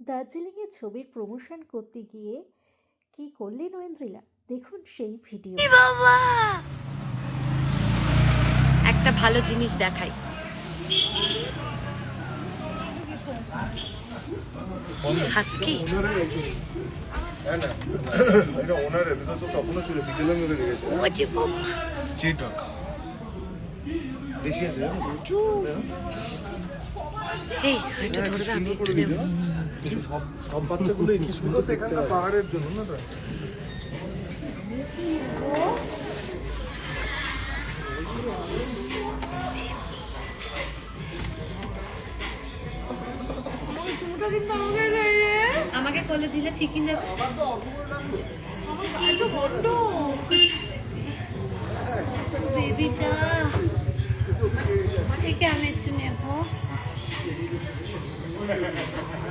দার্জিলিংয়ে ছবির প্রমোশন করতে গিয়ে কি করলেন ঐন্দ্রিলা? দেখুন সেই ভিডিও বাবা! একটা ভালো জিনিস দেখাই। হাসকি? এই হয়তো ধরবে আমি একটু নেব। সব সব বাচ্চাগুলো কি সুন্দর সেখানটা পাহাড়ের জন্য না আমাকে কোলে দিলে ঠিকই নেব বেবিটা আমি একটু নেব।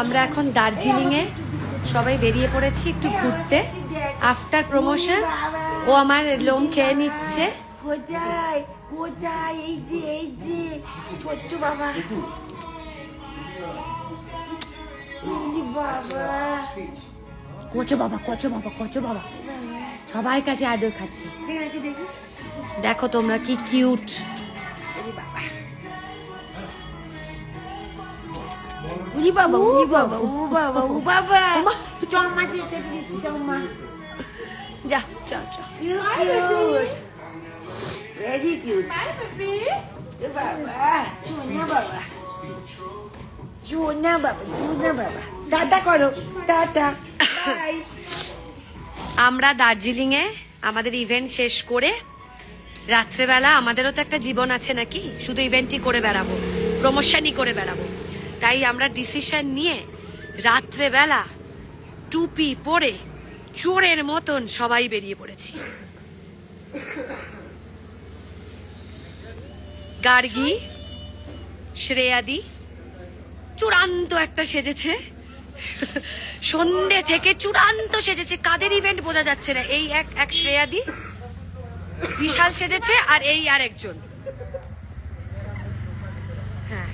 আমরা এখন দার্জিলিং এ সবাই বেরিয়ে পড়েছি একটু ঘুরতে। আফটার প্রমোশন ও আমার লোম খেয়ে নিচ্ছে। বাবা। কচো বাবা কচো বাবা কচো বাবা। সবার কাছে আদর খাচ্ছে। দেখি। তোমরা কি কিউট বাবা। উলি বাবা উলি বাবা উ বাবা উ বাবা। চম্মা চেটে দিচ্ছি চম্মা। যা যাও যাও কিউট কিউট ভেরি কিউট বাবা সোনা বাবা। সোনা বাবা বাই আমরা দার্জিলিং এ আমাদের ইভেন্ট শেষ করে রাত্রেবেলা, আমাদেরও তো একটা জীবন আছে নাকি? শুধু ইভেন্টই করে বেড়াবো প্রমোশনই করে বেড়াবো। তাই আমরা ডিসিশন নিয়ে রাত্রেবেলা টুপি পরে চোরের মতন সবাই বেরিয়ে পড়েছি। গার্গি শ্রেয়াদি চূড়ান্ত একটা সেজেছে। সন্ধে থেকে চূড়ান্ত সেজেছে। কাদের ইভেন্ট বোঝা যাচ্ছে না। এই এক এক শ্রেয়াদি বিশাল সেজেছে আর এই আর একজন হ্যাঁ।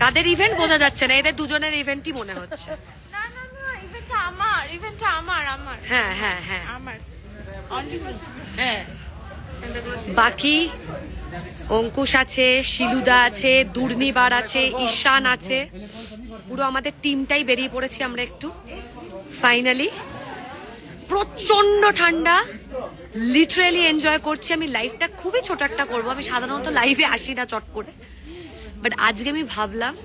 কাদের ইভেন্ট বোঝা যাচ্ছে না। এদের দুজনের ইভেন্টই মনে হচ্ছে। না না না ইভেন্টটা আমার ইভেন্টটা আমার আমার। হ্যাঁ হ্যাঁ হ্যাঁ। আমার। অনলি হ্যাঁ। বাকি, অঙ্কুশ আছে, শিলুদা আছে, দুর্নিবার আছে, ঈশান আছে। পুরো আমাদের টিমটাই বেরিয়ে পড়েছি আমরা একটু। ফাইনালি প্রচণ্ড ঠান্ডা। লিটারেলি এনজয় করছি আমি লাইফটা খুবই ছোট একটা করব। আমি সাধারণত লাইভে আসি না চট করে। বাট আজকে আমি ভাবলাম,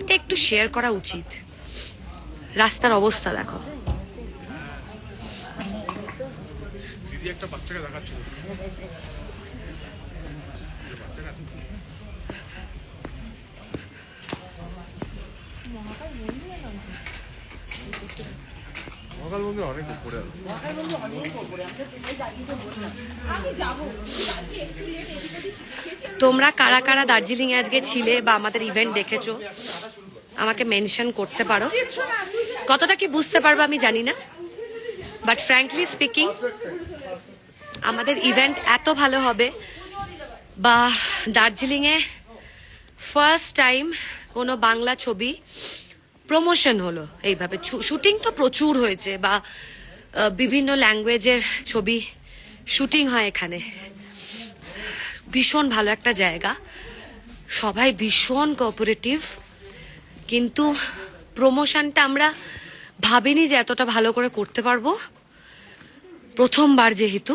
এটা একটু শেয়ার করা উচিত। রাস্তার অবস্থা দেখো। দিদি একটা বাচ্চাকে দেখাচ্ছিল। অনেক উপরে তোমরা কারা কারা দার্জিলিং এ আজকে ছিলে বা আমাদের ইভেন্ট দেখেছ? আমাকে মেনশন করতে পারো। কতটা কি বুঝতে পারব আমি জানি না। বাট ফ্র্যাঙ্কলি স্পিকিং আমাদের ইভেন্ট এত ভালো হবে। বা দার্জিলিং এ ফার্স্ট টাইম কোনো বাংলা ছবি প্রমোশন হলো। এইভাবে শুটিং তো প্রচুর হয়েছে বা বিভিন্ন ল্যাঙ্গুয়েজের ছবি শুটিং হয় এখানে। ভীষণ ভালো একটা জায়গা। সবাই ভীষণ কোঅপারেটিভ কিন্তু প্রমোশনটা আমরা ভাবিনি যে এতটা ভালো করে করতে পারব। প্রথমবার যেহেতু।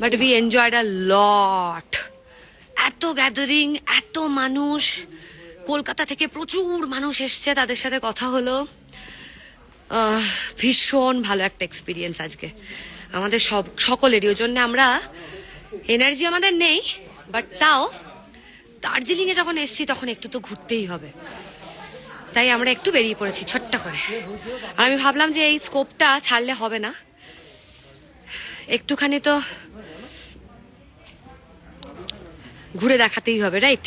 But we enjoyed a lot এত গ্যাদারিং এত মানুষ। কলকাতা থেকে প্রচুর মানুষ এসছে, তাদের সাথে কথা হলো। ভীষণ ভালো একটা এক্সপিরিয়েন্স আজকে। আমাদের সব, সকলেরই। ওই জন্য আমরা এনার্জি আমাদের নেই বাট তাও দার্জিলিং এ যখন এসছি, তখন একটু তো ঘুরতেই হবে। তাই আমরা একটু বেরিয়ে পড়েছি, ছোট্ট করে। আর আমি ভাবলাম যে এই স্কোপটা ছাড়লে হবে না। একটুখানি তো ঘুরে দেখাতেই হবে রাইট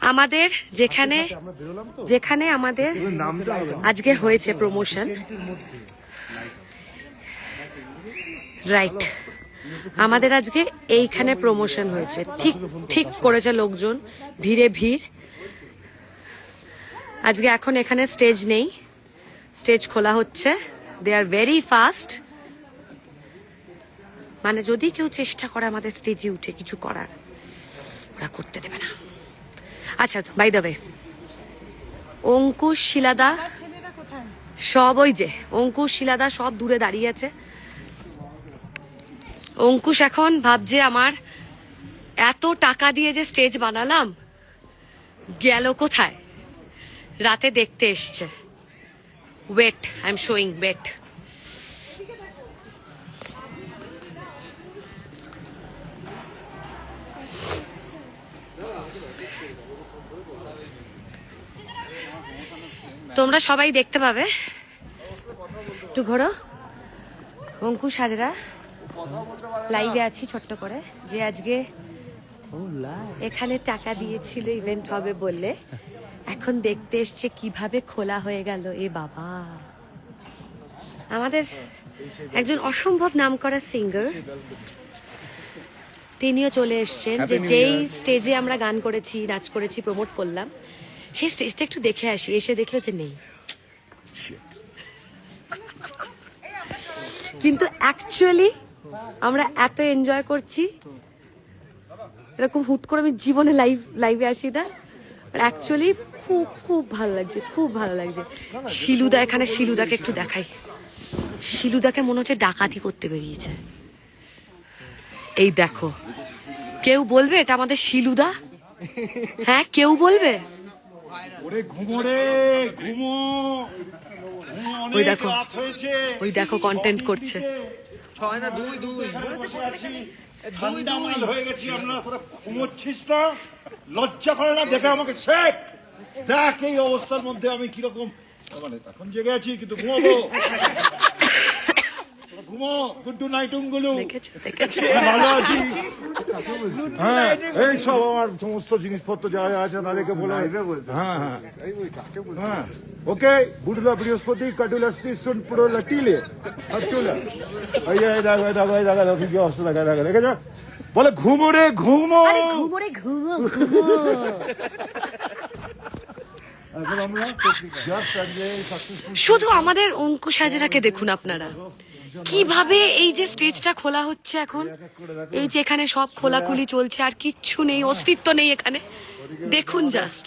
আমাদের যেখানে তো। যেখানে আমাদের আজকে হয়েছে প্রমোশন রাইট আমাদের আজকে এইখানে প্রমোশন হয়েছে। ঠিক ঠিক করেছে লোকজন। ভিড়ে ভিড়। আজকে এখন এখানে স্টেজ নেই। স্টেজ খোলা হচ্ছে। দে আর ভেরি ফাস্ট মানে যদি কেউ চেষ্টা করে আমাদের স্টেজে উঠে কিছু করার, ওরা করতে দেবে না। আচ্ছা বাই দেবে অঙ্কুশ, শিলাদা, সব ওই যে, অঙ্কুশ, শিলাদা সব দূরে দাঁড়িয়ে আছে। অঙ্কুশ এখন ভাবছে আমার এত টাকা দিয়ে যে স্টেজ বানালাম, গেল কোথায়? রাতে দেখতে এসছে। Wait I am showing wait তোমরা সবাই দেখতে পাবে। একটু ঘোরো। অঙ্কুশ হাজরা। লাইভে আছি ছোট্ট করে যে আজকে এখানে টাকা দিয়েছিল ইভেন্ট হবে বললে এখন দেখতে এসছে কীভাবে খোলা হয়ে গেল এ বাবা। আমাদের একজন অসম্ভব নাম করা সিঙ্গার তিনিও চলে এসছেন যে যেই স্টেজে আমরা গান করেছি নাচ করেছি প্রমোট করলাম সেই স্টেজটা একটু দেখে আসি এসে দেখল যে নেই। কিন্তু অ্যাকচুয়ালি আমরা এত এনজয় করছি। এরকম হুট করে আমি জীবনে লাইভ লাইভে আসি না। অ্যাকচুয়ালি খুব খুব ভালো লাগছে, খুব ভালো লাগছে। শিলুদা এখানে, শিলুদাকে একটু দেখাই। শিলুদাকে মনে হচ্ছে ডাকাতি করতে বেরিয়েছে। এই দেখো, কেউ বলবে এটা আমাদের শিলুদা? হ্যাঁ কেউ বলবে? ওরে ঘুমো রে ঘুমো। ঘুমো, ওই দেখো। ওই দেখো content করছে। ছয় না দুই দুই। বসে ঠান্ডা মাল হয়ে গেছি আমরা তোরা ঘুমোচ্ছিস না? লজ্জা করে না? দেখে আমাকে শেখ। দেখ এই অবস্থার মধ্যে আমি কীরকম মানে এখন জেগে আছি কিন্তু ঘুমাবো। ঘুমো গুড নাইট উঙ্গুলু। দেখেছ দেখেছ। ভালো আছি হ্যাঁ এই সব আমার সমস্ত জিনিসপত্র যা যা আছে তাদেরকে বলে। হ্যাঁ হ্যাঁ। হ্যাঁ। ওকে বুড়লা বৃহস্পতি কাটুলা শিশুন পুরো লটিলে। হাটুলা এই এই এই দেখো এই দেখো দেখো কি অবস্থা দেখা দেখা দেখেছ? বলে ঘুমো রে ঘুমো। সাকসেসফুল শুধু আমাদের অঙ্কুশ হাজরাকে দেখুন আপনারা। কীভাবে এই যে স্টেজটা খোলা হচ্ছে এখন? এই যে এখানে সব খোলাখুলি চলছে, আর কিচ্ছু নেই, অস্তিত্ব নেই এখানে। দেখুন জাস্ট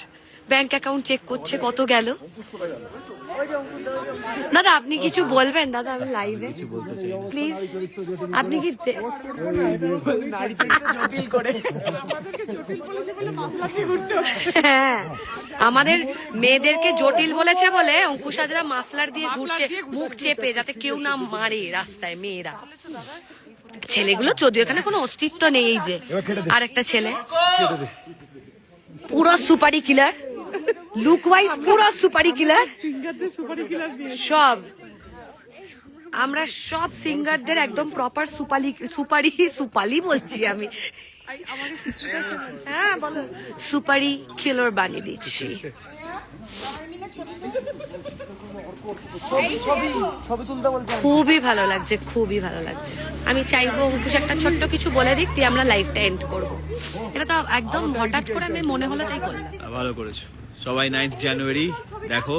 ব্যাংক অ্যাকাউন্ট চেক করছে কত গেল? দাদা আপনি কিছু বলবেন? দাদা আমি লাইভে প্লিজ আপনি কি হ্যাঁ আমাদের মেয়েদেরকে জটিল বলেছে বলে অঙ্কুশ হাজরা মাফলার দিয়ে ঘুরছে মুখ চেপে যাতে কেউ না মারে রাস্তায় মেয়েরা। ছেলেগুলো যদিও এখানে কোনো অস্তিত্ব নেই এই যে। আর একটা ছেলে। পুরো সুপারি কিলার। লুক ওয়াইজ পুরো সুপারি কিলার সব। আমরা সব সিঙ্গারদের একদম প্রপার সুপালি সুপারি সুপালি বলছি আমি। হ্যাঁ বলো। সুপারি কিলার বানিয়ে দিচ্ছি। খুবই ভালো লাগছে খুবই ভালো লাগছে। আমি চাইব অঙ্কুশ একটা ছোট্ট কিছু বলে দিক দিয়ে আমরা লাইফটা এন্ড করব। এটা তো একদম হঠাৎ করে আমি মনে হলো তাই করলাম। ভালো করেছ। সবাই নাইন্থ জানুয়ারি দেখো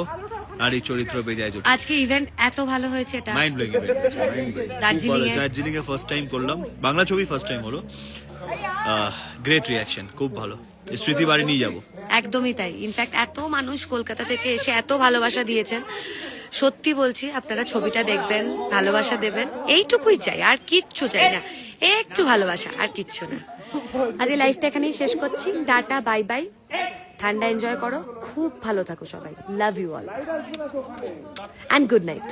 নারী চরিত্র বেজায় আজকে ইভেন্ট এত ভালো হয়েছে এটা। মাইন্ড ব্লোয়িং ইভেন্ট দার্জিলিং এ ফার্স্ট টাইম করলাম। বাংলা ছবি ফার্স্ট টাইম হলো। গ্রেট রিয়াকশন খুব ভালো। স্মৃতি বাড়ি নিয়ে যাব। একদমই তাই। ইনফ্যাক্ট এত মানুষ কলকাতা থেকে এসে এত ভালোবাসা দিয়েছেন। সত্যি বলছি আপনারা ছবিটা দেখবেন ভালোবাসা দেবেন। এইটুকুই চাই আর কিচ্ছু চাই না। একটু ভালোবাসা আর কিচ্ছু না। আজ লাইফটা এখানেই শেষ করছি। ডাটা বাই বাই ঠান্ডা এনজয় করো। খুব ভালো থাকো সবাই। Love you all and good night